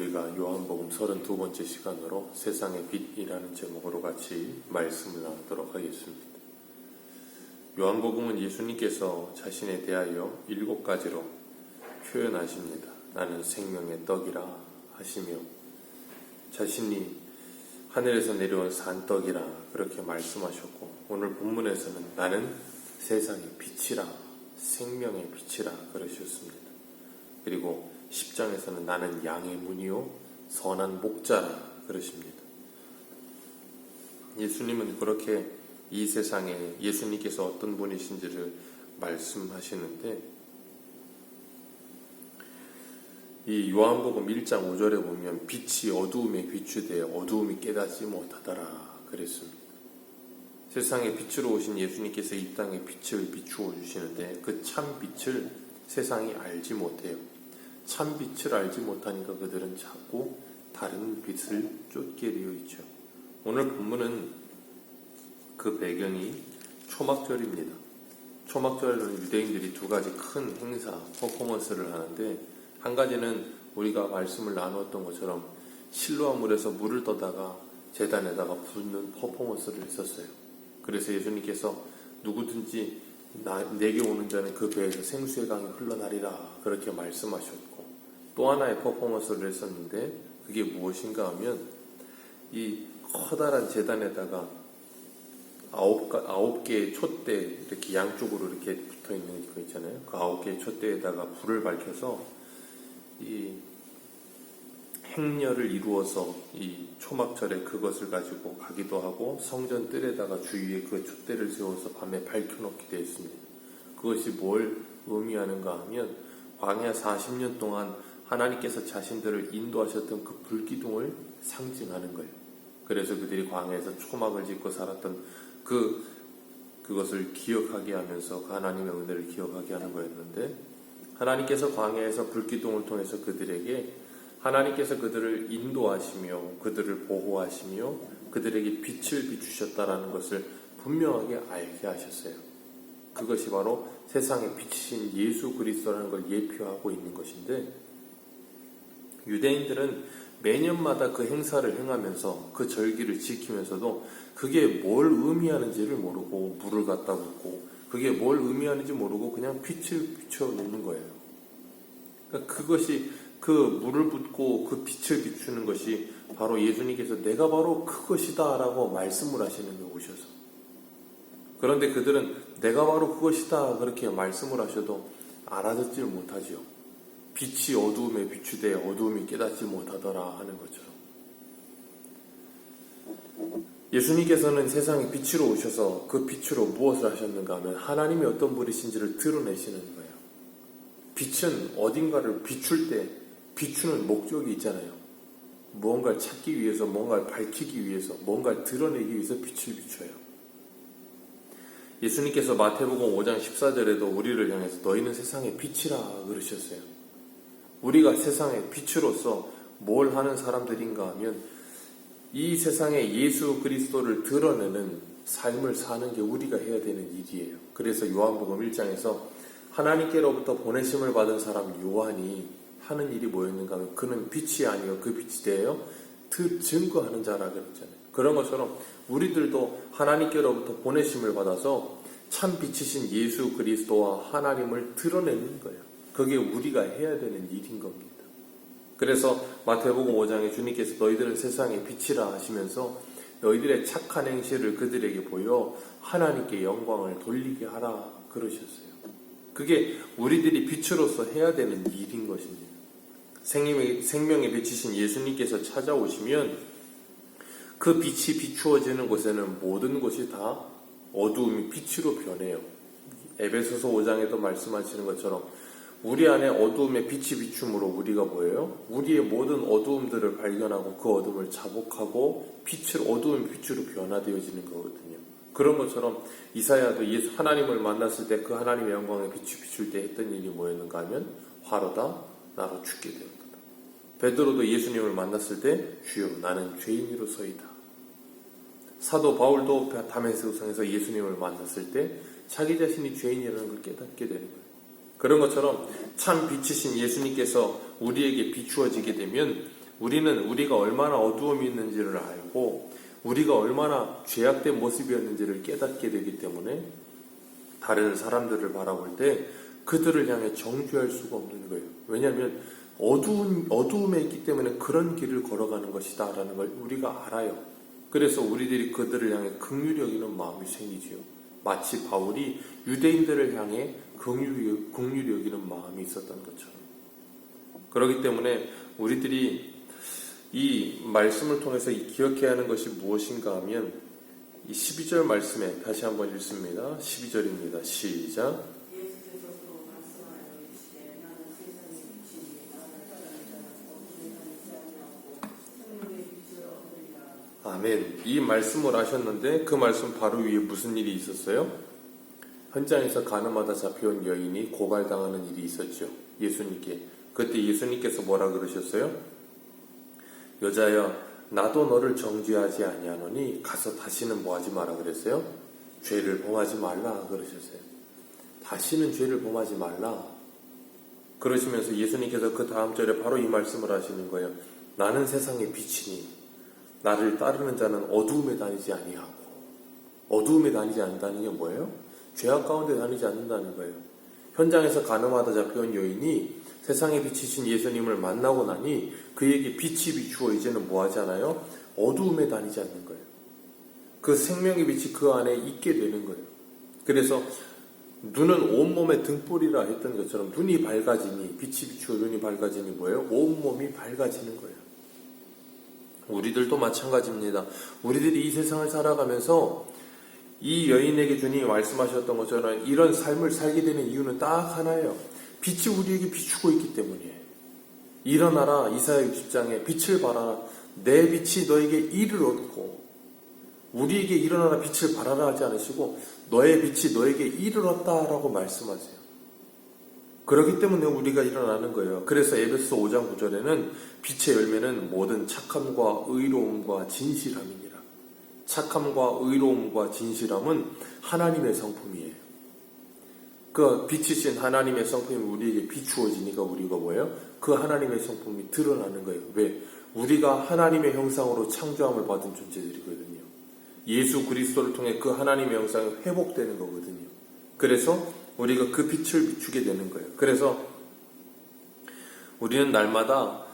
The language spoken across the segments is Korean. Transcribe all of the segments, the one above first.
우리가 요한복음 32번째 시간으로 세상의 빛이라는 제목으로 같이 말씀을 나누도록 하겠습니다. 요한복음은 예수님께서 자신에 대하여 일곱 가지로 표현하십니다. 나는 생명의 떡이라 하시며 자신이 하늘에서 내려온 산떡이라 그렇게 말씀하셨고 오늘 본문에서는 나는 세상의 빛이라 생명의 빛이라 그러셨습니다. 그리고 10장에서는 나는 양의 문이요 선한 목자라 그러십니다. 예수님은 그렇게 이 세상에 예수님께서 어떤 분이신지를 말씀하시는데 이 요한복음 1장 5절에 보면 빛이 어두움에 비추되 어두움이 깨닫지 못하더라 그랬습니다. 세상에 빛으로 오신 예수님께서 이 땅에 빛을 비추어 주시는데 그 참 빛을 세상이 알지 못해요. 참 빛을 알지 못하니까 그들은 자꾸 다른 빛을 쫓게 되어 있죠. 오늘 본문은 그 배경이 초막절입니다. 초막절은 유대인들이 두 가지 큰 행사, 퍼포먼스를 하는데 한 가지는 우리가 말씀을 나누었던 것처럼 실로아물에서 물을 떠다가 재단에다가 붓는 퍼포먼스를 했었어요. 그래서 예수님께서 누구든지 나, 내게 오는 자는 그 배에서 생수의 강이 흘러나리라 그렇게 말씀하셨고 또 하나의 퍼포먼스를 했었는데 그게 무엇인가 하면 이 커다란 재단에다가 아홉, 가- 아홉 개의 촛대 이렇게 양쪽으로 이렇게 붙어 있는 거 있잖아요. 그 아홉 개의 촛대에다가 불을 밝혀서 이 행렬을 이루어서 이 초막절에 그것을 가지고 가기도 하고 성전 뜰에다가 주위에 그 촛대를 세워서 밤에 밝혀놓게 되어 있습니다. 그것이 뭘 의미하는가 하면 광야 40년 동안 하나님께서 자신들을 인도하셨던 그 불기둥을 상징하는 거예요. 그래서 그들이 광야에서 초막을 짓고 살았던 그 그것을 기억하게 하면서 그 하나님의 은혜를 기억하게 하는 거였는데 하나님께서 광야에서 불기둥을 통해서 그들에게 하나님께서 그들을 인도하시며 그들을 보호하시며 그들에게 빛을 비추셨다라는 것을 분명하게 알게 하셨어요. 그것이 바로 세상의 빛이신 예수 그리스도라는 걸 예표하고 있는 것인데 유대인들은 매년마다 그 행사를 행하면서 그 절기를 지키면서도 그게 뭘 의미하는지를 모르고 물을 갖다 붓고 그게 뭘 의미하는지 모르고 그냥 빛을 비춰 놓는 거예요. 그러니까 그것이 그 물을 붓고 그 빛을 비추는 것이 바로 예수님께서 내가 바로 그것이다라고 말씀을 하시는 데 오셔서 그런데 그들은 내가 바로 그것이다 그렇게 말씀을 하셔도 알아듣지를 못하지요. 빛이 어두움에 비추되 어두움이 깨닫지 못하더라 하는 것처럼 예수님께서는 세상에 빛으로 오셔서 그 빛으로 무엇을 하셨는가 하면 하나님이 어떤 분이신지를 드러내시는 거예요. 빛은 어딘가를 비출 때 비추는 목적이 있잖아요. 무언가를 찾기 위해서, 뭔가를 밝히기 위해서, 뭔가를 드러내기 위해서 빛을 비춰요. 예수님께서 마태복음 5장 14절에도 우리를 향해서 너희는 세상의 빛이라 그러셨어요. 우리가 세상의 빛으로서 뭘 하는 사람들인가 하면 이 세상에 예수 그리스도를 드러내는 삶을 사는 게 우리가 해야 되는 일이에요. 그래서 요한복음 1장에서 하나님께로부터 보내심을 받은 사람 요한이 하는 일이 뭐였는가 하면 그는 빛이 아니요 그 빛이 되어 그 증거하는 자라 그랬잖아요. 그런 것처럼 우리들도 하나님께로부터 보내심을 받아서 참 빛이신 예수 그리스도와 하나님을 드러내는 거예요. 그게 우리가 해야 되는 일인 겁니다. 그래서 마태복음 5장에 주님께서 너희들은 세상의 빛이라 하시면서 너희들의 착한 행실을 그들에게 보여 하나님께 영광을 돌리게 하라 그러셨어요. 그게 우리들이 빛으로서 해야 되는 일인 것입니다. 생명의, 빛이신 예수님께서 찾아오시면 그 빛이 비추어지는 곳에는 모든 것이 다 어두움이 빛으로 변해요. 에베소서 5장에도 말씀하시는 것처럼 우리 안에 어두움의 빛이 비춤으로 우리가 뭐예요? 우리의 모든 어두움들을 발견하고 그 어둠을 자복하고 빛을 어두운 빛으로 변화되어지는 거거든요. 그런 것처럼 이사야도 예수 하나님을 만났을 때 그 하나님의 영광의 빛이 비출 때 했던 일이 뭐였는가 하면 화로다 나로 죽게 되었다. 베드로도 예수님을 만났을 때 주여 나는 죄인으로서이다. 사도 바울도 다메스성에서 예수님을 만났을 때 자기 자신이 죄인이라는 걸 깨닫게 되는 거예요. 그런 것처럼 참 빛이신 예수님께서 우리에게 비추어지게 되면 우리는 우리가 얼마나 어두움이 있는지를 알고 우리가 얼마나 죄악된 모습이었는지를 깨닫게 되기 때문에 다른 사람들을 바라볼 때 그들을 향해 정죄할 수가 없는 거예요. 왜냐하면 어두운 어두움에 있기 때문에 그런 길을 걸어가는 것이다 라는 걸 우리가 알아요. 그래서 우리들이 그들을 향해 긍휼히 여기는 마음이 생기지요. 마치 바울이 유대인들을 향해 긍휼히 긍휼히 여기는 마음이 있었던 것처럼. 그렇기 때문에 우리들이 이 말씀을 통해서 기억해야 하는 것이 무엇인가 하면 이 12절 말씀에 다시 한번 읽습니다. 12절입니다. 시작. 아멘. 이 말씀을 하셨는데 그 말씀 바로 위에 무슨 일이 있었어요? 현장에서 가늠하다 잡혀온 여인이 고발당하는 일이 있었죠. 예수님께. 그때 예수님께서 뭐라 그러셨어요? 여자여, 나도 너를 정죄하지 아니하노니 가서 다시는 뭐하지 마라 그랬어요? 죄를 범하지 말라 그러셨어요. 다시는 죄를 범하지 말라. 그러시면서 예수님께서 그 다음 절에 바로 이 말씀을 하시는 거예요. 나는 세상의 빛이니 나를 따르는 자는 어두움에 다니지 아니하고 어두움에 다니지 않는다는 게 뭐예요? 죄악 가운데 다니지 않는다는 거예요. 현장에서 가늠하다 잡혀온 여인이 세상의 빛이신 예수님을 만나고 나니 그에게 빛이 비추어 이제는 뭐 하잖아요? 어두움에 다니지 않는 거예요. 그 생명의 빛이 그 안에 있게 되는 거예요. 그래서 눈은 온몸의 등불이라 했던 것처럼 눈이 밝아지니 빛이 비추어 눈이 밝아지니 뭐예요? 온몸이 밝아지는 거예요. 우리들도 마찬가지입니다. 우리들이 이 세상을 살아가면서 이 여인에게 주님이 말씀하셨던 것처럼 이런 삶을 살게 되는 이유는 딱 하나예요. 빛이 우리에게 비추고 있기 때문이에요. 일어나라 이사야 60장에 빛을 발하라 내 빛이 너에게 이를 얻고 우리에게 일어나라 빛을 발하라 하지 않으시고 너의 빛이 너에게 이를 얻다라고 말씀하세요. 그렇기 때문에 우리가 일어나는 거예요. 그래서 에베소 5장 9절에는 빛의 열매는 모든 착함과 의로움과 진실함이니라. 착함과 의로움과 진실함은 하나님의 성품이에요. 그 빛이신 하나님의 성품이 우리에게 비추어지니까 우리가 뭐예요? 그 하나님의 성품이 드러나는 거예요. 왜? 우리가 하나님의 형상으로 창조함을 받은 존재들이거든요. 예수 그리스도를 통해 그 하나님의 형상이 회복되는 거거든요. 그래서 우리가 그 빛을 비추게 되는 거예요. 그래서 우리는 날마다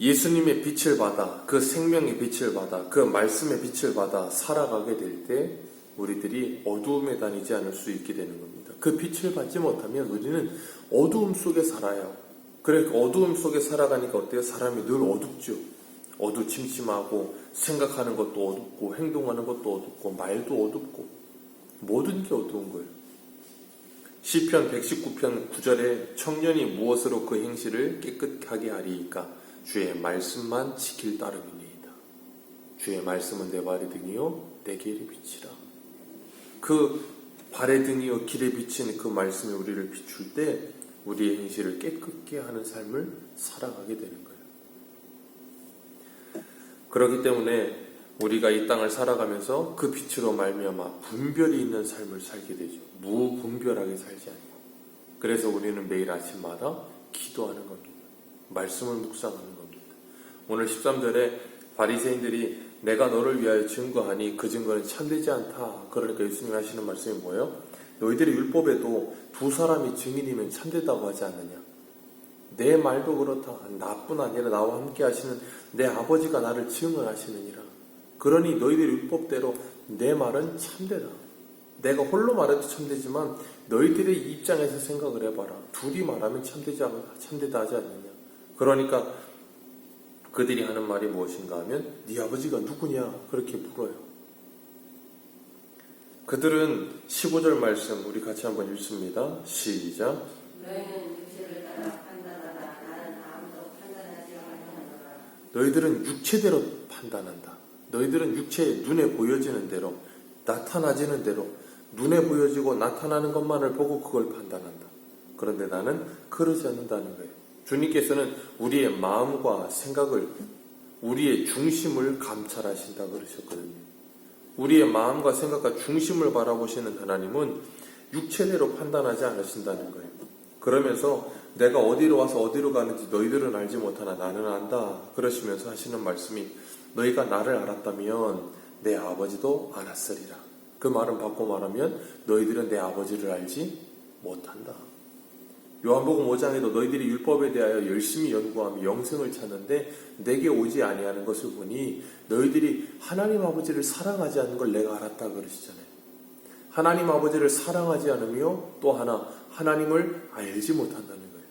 예수님의 빛을 받아, 그 생명의 빛을 받아, 그 말씀의 빛을 받아 살아가게 될 때 우리들이 어두움에 다니지 않을 수 있게 되는 겁니다. 그 빛을 받지 못하면 우리는 어두움 속에 살아요. 그래, 어두움 속에 살아가니까 어때요? 사람이 늘 어둡죠. 어두침침하고 생각하는 것도 어둡고 행동하는 것도 어둡고 말도 어둡고 모든 게 어두운 거예요. 시편 119편 9절에 청년이 무엇으로 그 행실을 깨끗하게 하리이까 주의 말씀만 지킬 따름이니이다. 주의 말씀은 내 발의 등이요 내 길의 빛이라. 그 발의 등이요 길에 비친 그 말씀이 우리를 비출 때 우리의 행실을 깨끗게 하는 삶을 살아가게 되는 거예요. 그렇기 때문에 우리가 이 땅을 살아가면서 그 빛으로 말미암아 분별이 있는 삶을 살게 되죠. 무분별하게 살지 않고. 그래서 우리는 매일 아침마다 기도하는 겁니다. 말씀을 묵상하는. 오늘 13절에 바리새인들이 내가 너를 위하여 증거하니 그 증거는 참되지 않다. 그러니까 예수님이 하시는 말씀이 뭐예요? 너희들의 율법에도 두 사람이 증인이면 참되다고 하지 않느냐? 내 말도 그렇다. 나뿐 아니라 나와 함께 하시는 내 아버지가 나를 증언 하시느니라. 그러니 너희들의 율법대로 내 말은 참되다. 내가 홀로 말해도 참되지만 너희들의 입장에서 생각을 해봐라. 둘이 말하면 참되지 않, 참되다 하지 않느냐. 그러니까 그들이 하는 말이 무엇인가 하면 네 아버지가 누구냐 그렇게 물어요. 그들은 15절 말씀 우리 같이 한번 읽습니다. 시작. 너희들은 육체대로 판단한다. 너희들은 육체에 눈에 보여지는 대로 나타나지는 대로 눈에 보여지고 나타나는 것만을 보고 그걸 판단한다. 그런데 나는 그러지 않는다는 거예요. 주님께서는 우리의 마음과 생각을 우리의 중심을 감찰하신다 그러셨거든요. 우리의 마음과 생각과 중심을 바라보시는 하나님은 육체대로 판단하지 않으신다는 거예요. 그러면서 내가 어디로 와서 어디로 가는지 너희들은 알지 못하나 나는 안다. 그러시면서 하시는 말씀이 너희가 나를 알았다면 내 아버지도 알았으리라. 그 말은 바꿔 말하면 너희들은 내 아버지를 알지 못한다. 요한복음 5장에도 너희들이 율법에 대하여 열심히 연구하며 영생을 찾는데 내게 오지 아니하는 것을 보니 너희들이 하나님 아버지를 사랑하지 않는 걸 내가 알았다 그러시잖아요. 하나님 아버지를 사랑하지 않으며 또 하나 하나님을 알지 못한다는 거예요.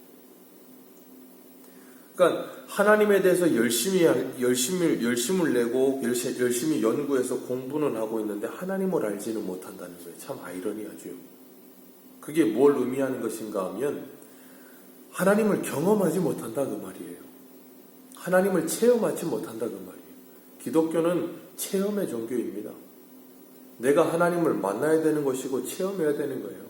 그러니까 하나님에 대해서 열심히 열심히 열심을 내고 열심히, 연구해서 공부는 하고 있는데 하나님을 알지는 못한다는 거예요. 참 아이러니하죠. 그게 뭘 의미하는 것인가 하면 하나님을 경험하지 못한다 그 말이에요. 하나님을 체험하지 못한다 그 말이에요. 기독교는 체험의 종교입니다. 내가 하나님을 만나야 되는 것이고 체험해야 되는 거예요.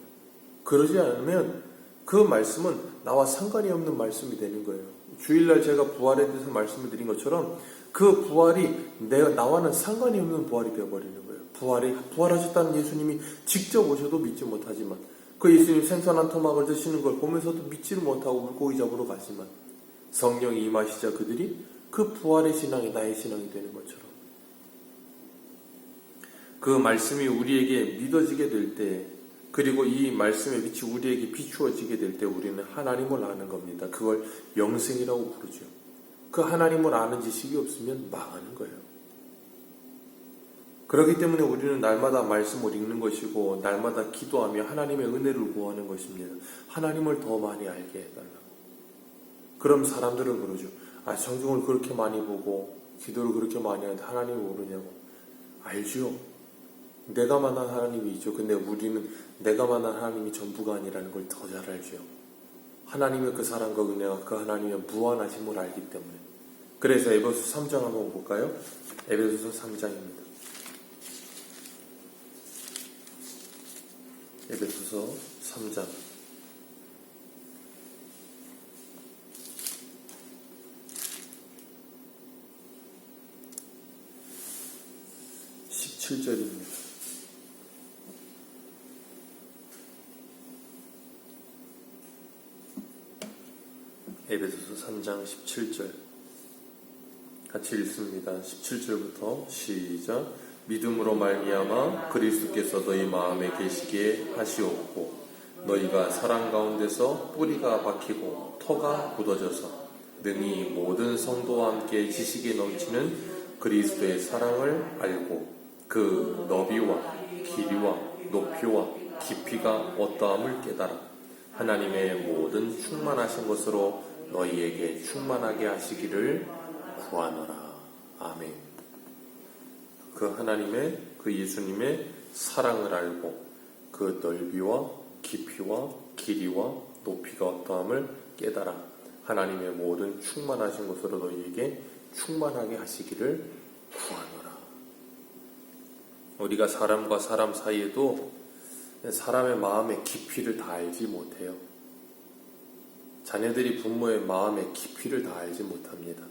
그러지 않으면 그 말씀은 나와 상관이 없는 말씀이 되는 거예요. 주일날 제가 부활에 대해서 말씀을 드린 것처럼 그 부활이 내가 나와는 상관이 없는 부활이 되어버리는 거예요. 부활이 부활하셨다는 예수님이 직접 오셔도 믿지 못하지만 그 예수님 생선 한 토막을 드시는 걸 보면서도 믿지를 못하고 물고기 잡으러 가지만 성령이 임하시자 그들이 그 부활의 신앙이 나의 신앙이 되는 것처럼 그 말씀이 우리에게 믿어지게 될 때, 그리고 이 말씀의 빛이 우리에게 비추어지게 될 때 우리는 하나님을 아는 겁니다. 그걸 영생이라고 부르죠. 그 하나님을 아는 지식이 없으면 망하는 거예요. 그렇기 때문에 우리는 날마다 말씀을 읽는 것이고, 날마다 기도하며 하나님의 은혜를 구하는 것입니다. 하나님을 더 많이 알게 해달라. 그럼 사람들은 그러죠. 아, 성경을 그렇게 많이 보고, 기도를 그렇게 많이 하는데 하나님을 모르냐고. 알죠. 내가 만난 하나님이 있죠. 근데 우리는 내가 만난 하나님이 전부가 아니라는 걸 더 잘 알죠. 하나님의 그 사랑과 은혜가 그 하나님의 무한하심을 알기 때문에. 그래서 에베소서 3장 한번 볼까요? 에베소서 3장입니다. 에베소서 3장. 십칠 절입니다 에베소서 3장 17절 같이 읽습니다. 17절부터 시작 믿음으로 말미암아 그리스도께서 너희 마음에 계시기에 하시옵고 너희가 사랑 가운데서 뿌리가 박히고 터가 굳어져서 능히 모든 성도와 함께 지식에 넘치는 그리스도의 사랑을 알고 그 너비와 길이와 높이와 깊이가 어떠함을 깨달아 하나님의 모든 충만하신 것으로 너희에게 충만하게 하시기를 구하노라. 아멘. 그 하나님의 그 예수님의 사랑을 알고 그 넓이와 깊이와 길이와 높이가 어떠함을 깨달아 하나님의 모든 충만하신 것으로 너희에게 충만하게 하시기를 구하노라. 우리가 사람과 사람 사이에도 사람의 마음의 깊이를 다 알지 못해요. 자녀들이 부모의 마음의 깊이를 다 알지 못합니다.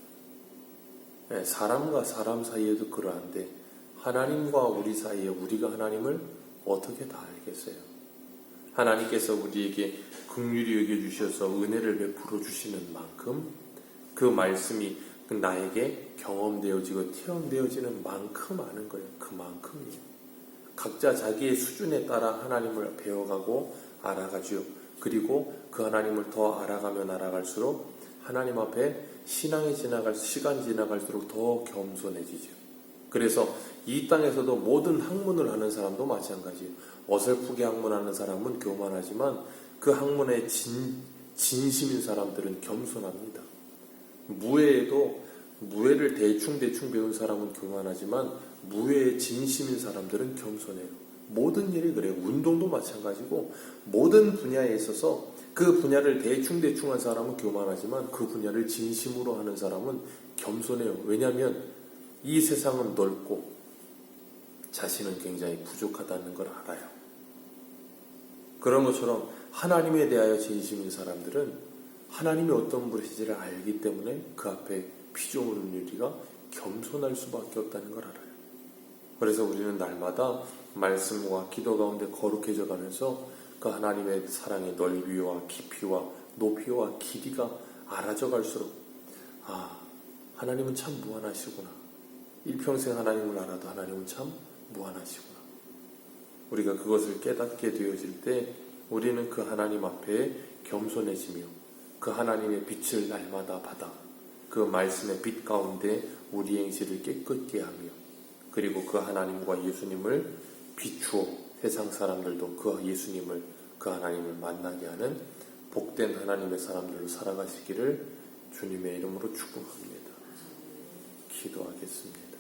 네, 사람과 사람 사이에도 그러한데 하나님과 우리 사이에 우리가 하나님을 어떻게 다 알겠어요? 하나님께서 우리에게 긍휼히 여겨 주셔서 은혜를 베풀어 주시는 만큼 그 말씀이 나에게 경험되어지고 체험되어지는 만큼 아는 거예요. 그만큼이에요. 각자 자기의 수준에 따라 하나님을 배워가고 알아가죠. 그리고 그 하나님을 더 알아가면 알아갈수록 하나님 앞에 신앙이 지나갈 시간이 지나갈수록 더 겸손해지죠. 그래서 이 땅에서도 모든 학문을 하는 사람도 마찬가지예요. 어설프게 학문하는 사람은 교만하지만 그 학문에 진, 진심인 사람들은 겸손합니다. 무예에도 무예를 대충 대충 배운 사람은 교만하지만 무예에 진심인 사람들은 겸손해요. 모든 일이 그래요. 운동도 마찬가지고 모든 분야에 있어서 그 분야를 대충 대충 한 사람은 교만하지만 그 분야를 진심으로 하는 사람은 겸손해요. 왜냐하면 이 세상은 넓고 자신은 굉장히 부족하다는 걸 알아요. 그런 것처럼 하나님에 대하여 진심인 사람들은 하나님이 어떤 분이신지를 알기 때문에 그 앞에 피조물은 유리가 겸손할 수밖에 없다는 걸 알아요. 그래서 우리는 날마다 말씀과 기도 가운데 거룩해져 가면서 그 하나님의 사랑의 넓이와 깊이와 높이와 길이가 알아져 갈수록 아 하나님은 참 무한하시구나 일평생 하나님을 알아도 하나님은 참 무한하시구나 우리가 그것을 깨닫게 되어질 때 우리는 그 하나님 앞에 겸손해지며 그 하나님의 빛을 날마다 받아 그 말씀의 빛 가운데 우리 행실을 깨끗게 하며 그리고 그 하나님과 예수님을 비추어 세상 사람들도 그 예수님을 그 하나님을 만나게 하는 복된 하나님의 사람들로 살아가시기를 주님의 이름으로 축복합니다. 기도하겠습니다.